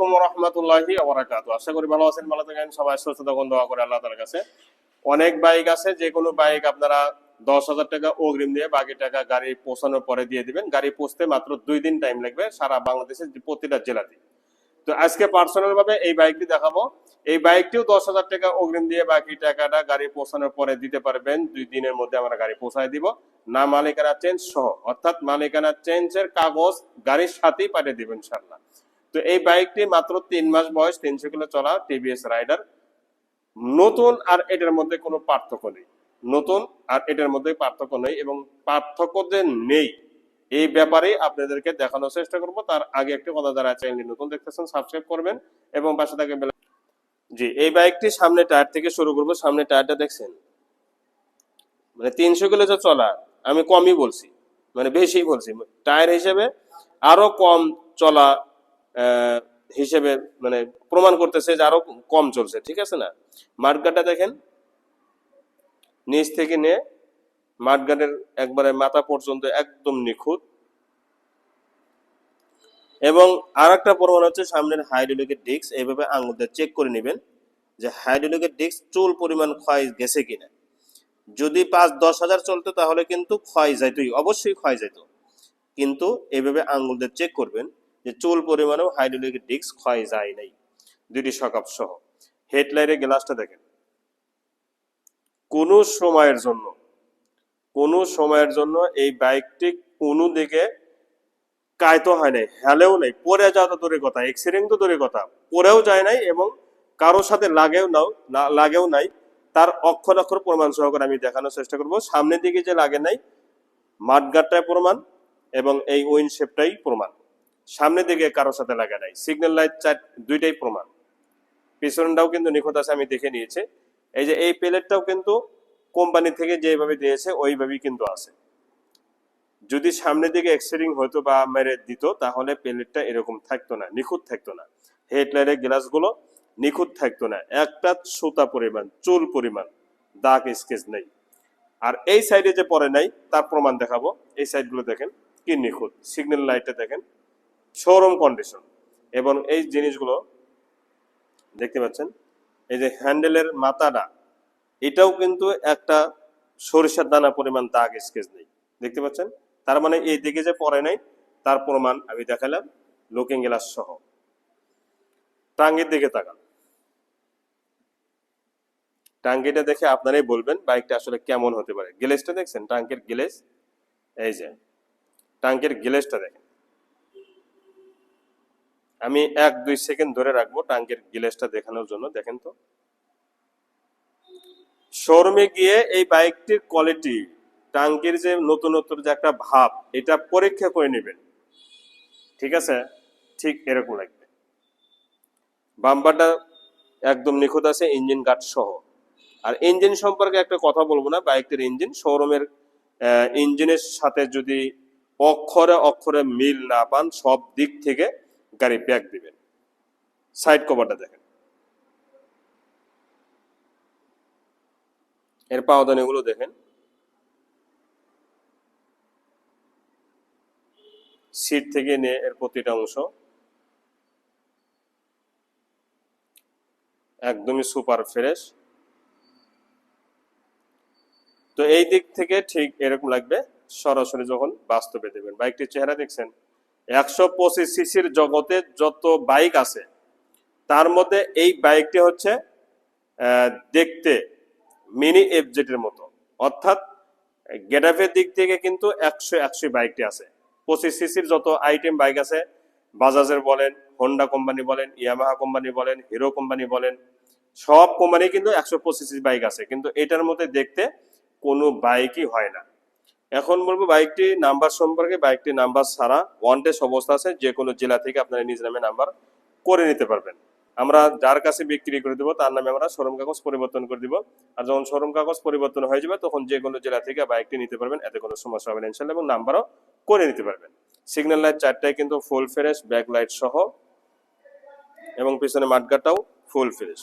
আলাইকুম রহমতুল্লাহি আশা করি ভালো আছেন, ভালো থাকেন, সবাই সুস্থ দোয়া করে আল্লাহ কাছে। অনেক বাইক আছে যে কোনো বাইক আপনারা দশ হাজার টাকা অগ্রিম দিয়ে বাকি টাকা গাড়ি পৌঁছানোর পরে দিয়ে দিবেন। গাড়ি পৌঁছতে মাত্র দুই দিন টাইম লাগবে সারা বাংলাদেশের প্রতিটা জেলাতে। তো আজকে পার্সোনাল ভাবে এই বাইকটি দেখাবো। এই বাইকটিও দশ হাজার টাকা অগ্রিম দিয়ে বাকি টাকাটা গাড়ি পৌঁছানোর পরে দিতে পারবেন। দুই দিনের মধ্যে আমরা গাড়ি পৌঁছায় দিব। না মালিকানা চেঞ্জ সহ, অর্থাৎ মালিকানা চেঞ্জের কাগজ গাড়ির সাথেই পাঠিয়ে দিবেন ইনশাল্লাহ তো এই বাইকটি মাত্র তিন মাস বয়স, তিনশো কিলো চলা টিভিএস রাইডার নতুন আর এটার মধ্যে কোনো পার্থক্য নেই। নতুন আর এটার মধ্যে পার্থক্য নেই এবং পার্থক্য যে নেই, এই ব্যাপারে আপনাদেরকে দেখানোর চেষ্টা করব। তার আগে একটি কথা যারা চ্যানেলটি নতুন দেখতেছেন সাবস্ক্রাইব করবেন এবং পাশে থাকে জি, এই বাইকটি সামনে টায়ার থেকে শুরু করব। সামনে টায়ারটা দেখছেন? মানে তিনশো কিলো যে চলা, আমি কমই বলছি। মানে বেশি বলছি। টায়ার হিসেবে আরও কম চলা হিসেবে মানে প্রমাণ করতেছে যে আরও কম চলছে, ঠিক আছে না? মাঠগাটা দেখেন। নিচ থেকে নিয়ে মাঠগাটের একবারে মাথা পর্যন্ত একদম নিখুঁত। এবং আর একটা প্রমাণ হচ্ছে সামনের হাইড্রোলিকের ডিস্ক, এইভাবে আঙুল চেক করে নেবেন যে হাইড্রোলিকের ডিস্ক চুল পরিমাণ ক্ষয় গেছে কিনা। যদি পাঁচ দশ হাজার চলতো তাহলে কিন্তু ক্ষয় যাইতই, অবশ্যই ক্ষয় যাইত। কিন্তু এইভাবে আঙুল দিয়ে চেক করবেন। যে চুল পরিমাণেও হাইড্রোলিকের ডিস্ক ক্ষয় যায় নাই। দুটি সকাপ সহ। হেডলাইটের গ্লাসটা দেখেন। কোনো সময়ের জন্য, কোনো সময়ের জন্য এই বাইকটি কোনো দিকে কায়তো হয় নাই, হেলেও নাই পরে যাওয়া তো দূরের কথা এক্সিডেন্ট তো দূরের কথা পরেও যায় নাই এবং কারোর সাথে লাগেও নাও লাগেও নাই, তার অক্ষর অক্ষর প্রমাণ সহকারে আমি দেখানোর চেষ্টা করব। সামনের দিকে যে লাগে নাই মাঠগাটটাই প্রমাণ এবং এই উইন শেপটাই প্রমাণ। সামনের দিকে কারোর সাথে লাগে নাই। সিগন্যাল লাইট চার, দুইটাই প্রমাণ। পিছনটাও কিন্তু নিখুঁত আছে, আমি দেখে নিয়েছি। এই যে এই প্লেটটাও কিন্তু কোম্পানি থেকে যেভাবে দিয়েছে, ওইভাবেই কিন্তু আছে। যদি সামনের দিকে এক্সিডিং হতো বা মেরে দিত, তাহলে প্লেটটা এরকম থাকতো না, নিখুঁত থাকতো না। হেডলাইটের গ্লাসগুলো নিখুঁত থাকতো না। একটা সুতা পরিমাণ, চুল পরিমাণ, দাগ স্কেচ নেই। আর এই সাইডে যে পরে নাই, তার প্রমাণ দেখাবো। এই সাইডগুলো দেখেন, কি নিখুঁত। সিগন্যাল লাইটটা দেখেন। শোরুম কন্ডিশন এবং এই জিনিসগুলো দেখতে পাচ্ছেন, এই যে হ্যান্ডেলের মাথাটা, এটাও কিন্তু একটা সরিষার দানা পরিমাণ দাগ স্কেচ নেই। দেখতে পাচ্ছেন? তার মানে এই দিকে যে পরে নাই, তার প্রমাণ আমি দেখালাম লুকিং গ্লাস সহ। টাঙ্গির দিকে তাকান। টাঙ্গিটা দেখে আপনারাই বলবেন, বাইকটা আসলে কেমন হতে পারে। গ্লেসটা দেখছেন? টাঙ্কের গ্লেস এই যে টাঙ্কের গ্লেসটা দেখেন। আমি এক, দুই সেকেন্ড ধরে রাখব টাঙ্কের গ্লেসটা দেখানোর জন্য, দেখেন তো। শোরুমে গিয়ে এই বাইকটির কোয়ালিটি টাঙ্কির যে নতুনত্ব যে একটা ভাব, এটা পরীক্ষা করে নেবেন। ঠিক আছে? ঠিক এরকম লাগবে। বাম্পারটা একদম নিখুঁত আছে, ইঞ্জিন গার্ড সহ। আর ইঞ্জিন সম্পর্কে একটা কথা বলব না, বাইকটির ইঞ্জিন। শোরুমের ইঞ্জিনের সাথে যদি অক্ষরে অক্ষরে মিল না পান, সব দিক থেকে গাড়ি ব্যাক দিবেন। সাইড কভারটা দেখেন। এর পাওদানিগুলো দেখেন। সিট থেকে নিয়ে এর প্রতিটা অংশ। একদমই সুপার ফ্রেশ। তো এই দিক থেকে ঠিক এরকম লাগবে, সরাসরি যখন বাস্তবে দেবেন। বাইকটির চেহারা দেখছেন একশো পঁচিশ সিসির জগতে যত বাইক আছে, তার মধ্যে এই বাইকটি হচ্ছে দেখতে মিনি এফজেটের মতো। অর্থাৎ গেটাফের দিক থেকে কিন্তু একশো একশো বাইকটি আছে। পঁচিশ সিসির যত আইটেম বাইক আছে, বাজাজের বলেন, হোন্ডা কোম্পানি বলেন, ইয়ামাহা কোম্পানি বলেন, হিরো কোম্পানি বলেন, সব কোম্পানি কিন্তু একশো পঁচিশ বাইক আছে। কিন্তু এটার মধ্যে দেখতে কোনো বাইকই হয় না। এখন বলব বাইকটি নাম্বার সম্পর্কে, বাইকটি নাম্বার ছাড়া ওয়ান টেস্ট অবস্থা আছে যে কোনো জেলা থেকে আপনারা নিজ নামে নাম্বার করে নিতে পারবেন। আমরা যার কাছে বিক্রি করে দেবো, তার নামে আমরা শোরুম কাগজ পরিবর্তন করে দিব। আর যখন শোরুম কাগজ পরিবর্তন হয়ে যাবে, তখন যে কোনো জেলা থেকে বাইকটি নিতে পারবেন, এতে কোনো সমস্যা হবে না এবং নাম্বারও করে নিতে পারবেন। সিগন্যাল লাইট চারটায় কিন্তু ফুল ফ্রেশ ব্যাক লাইট সহ, এবং পিছনে মাঠগাটাও ফুল ফ্রেশ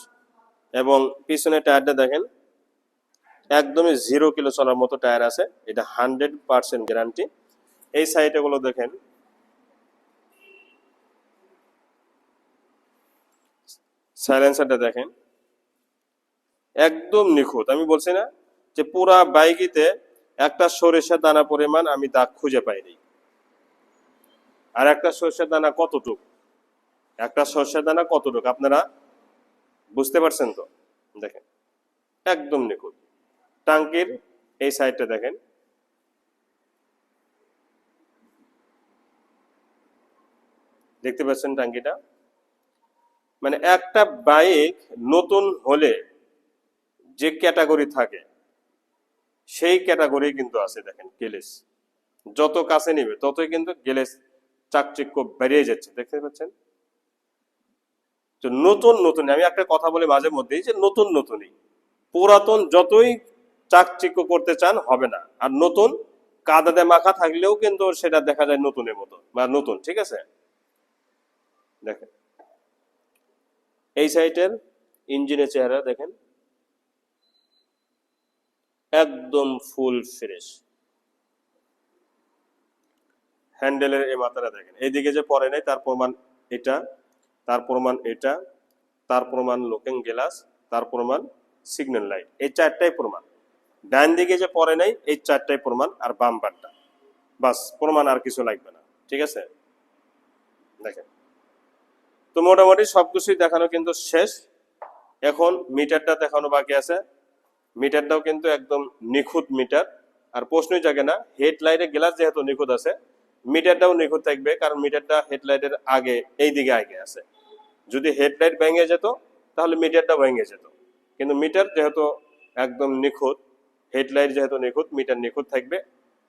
এবং পিছনে টায়ারটা দেখেন একদমই জিরো কিলো চলার মতো টায়ার আছে। এটা হান্ড্রেড পার্সেন্ট গ্যারান্টি এই সাইডে গুলো দেখেন। সাইলেন্সারটা দেখেন। একদম নিখুঁত। আমি বলছি না যে পুরা বাইকিতে একটা সরিষা দানা পরিমাণ আমি দাগ খুঁজে পাইনি আর একটা সরিষার দানা কতটুক? একটা সরিষার দানা কতটুক? আপনারা বুঝতে পারছেন তো? দেখেন। একদম নিখুঁত। টাঙ্কির এই সাইডটা দেখেন। দেখতে পাচ্ছেন টাঙ্কিটা? মানে একটা বাইক নতুন হলে যে ক্যাটাগরি থাকে, সেই ক্যাটাগরি কিন্তু আছে দেখেন গেলেস যত কাছে নিবে, ততই কিন্তু গেলেস চাকচিক্য বেরিয়ে যাচ্ছে, দেখতে পাচ্ছেন? তো নতুন নতুন আমি একটা কথা বলি মাঝে মধ্যেই যে নতুন, নতুনই। পুরাতন যতই চাকচিক্য করতে চান, হবে না। আর নতুন, কাদাতে মাখা থাকলেও কিন্তু সেটা দেখা যায় নতুনের মতো, বা নতুন, ঠিক আছে? দেখেন। এই সাইটের ইঞ্জিনের চেহারা দেখেন। একদম ফুল ফ্রেশ। হ্যান্ডেলের এই মাথাটা দেখেন। এইদিকে যে পরে নাই, তার প্রমাণ এটা, তার প্রমাণ এটা, তার প্রমাণ লুকিং গ্লাস, তার প্রমাণ সিগন্যাল লাইট। এই চারটাই প্রমাণ। ডান দিকে যে পরে নাই, এই চারটাই প্রমাণ আর বাম বারটা বাস, প্রমাণ আর কিছু লাগবে না, ঠিক আছে? দেখেন। তো মোটামুটি সবকিছুই দেখানো কিন্তু শেষ। এখন মিটারটা দেখানো বাকি আছে। মিটারটাও কিন্তু একদম নিখুঁত মিটার। আর প্রশ্নই জাগে না হেডলাইটের গ্লাস যেহেতু নিখুঁত আছে, মিটারটাও নিখুঁত থাকবে, কারণ মিটারটা হেডলাইটের আগে, এই দিকে আগে আছে। যদি হেডলাইট ভেঙে যেত, তাহলে মিটারটা ভেঙে যেত। কিন্তু মিটার যেহেতু একদম নিখুঁত হেডলাইট যেহেতু নিখুঁত, মিটার নিখুঁত থাকবে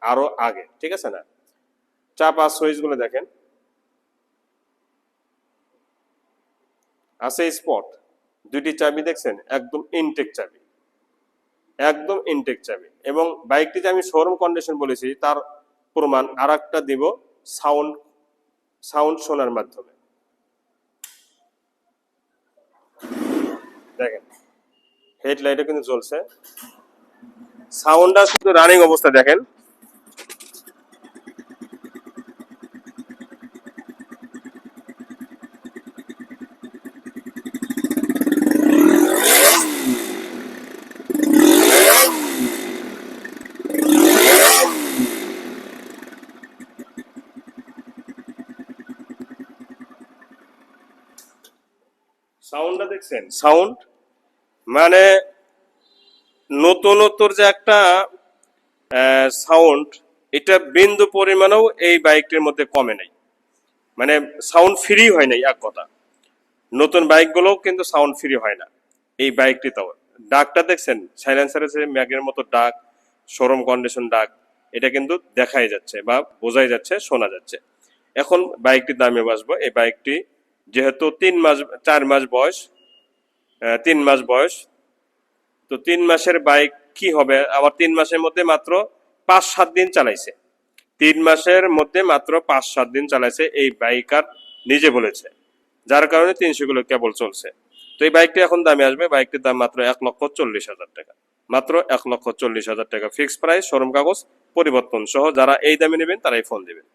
আরও আগে, ঠিক আছে না? চাপ আর সুইচগুলো দেখেন। আছে স্পট দুটি চাবি দেখছেন? একদম ইনটেক চাবি। একদম ইনটেক চাবি। এবং বাইকটি যে আমি শোরুম কন্ডিশন বলেছি, তার প্রমাণ আর একটা দিব সাউন্ড সাউন্ড শোনার মাধ্যমে। দেখেন, হেডলাইটও কিন্তু জ্বলছে। সাউন্ডটা শুধু রানিং অবস্থা দেখেন। সাউন্ডটা দেখছেন? সাউন্ড? মানে নতুনত্বর যে একটা সাউন্ড এটা বিন্দু পরিমাণেও এই বাইকটির মধ্যে কমে নাই। মানে সাউন্ড ফ্রি হয় নাই, এক কথা। নতুন বাইকগুলোও কিন্তু সাউন্ড ফ্রি হয় না, এই বাইকটি তো। ডাকটা দেখছেন? সাইলেন্সারের যে ম্যাগের মতো ডাক শোরুম কন্ডিশন ডাক এটা কিন্তু দেখাই যাচ্ছে বা বোঝাই যাচ্ছে, শোনা যাচ্ছে। এখন বাইকটির দামে বাসবো এই বাইকটি যেহেতু তিন মাস, চার মাস বয়স তিন মাস বয়স তো তিন মাসের বাইক কি হবে? আবার তিন মাসের মধ্যে মাত্র পাঁচ, সাত দিন চালাইছে। তিন মাসের মধ্যে মাত্র পাঁচ, সাত দিন চালাইছে এই বাইকার নিজে বলেছে। যার কারণে তিনশো কিলো কেবল চলছে। তো এই বাইকটি এখন দামে আসবে। বাইকটির দাম মাত্র এক লক্ষ চল্লিশ হাজার টাকা। মাত্র এক লক্ষ চল্লিশ হাজার টাকা ফিক্স প্রাইস শোরুম কাগজ, পরিবর্তন সহ যারা এই দামে নেবেন তারাই ফোন দেবেন।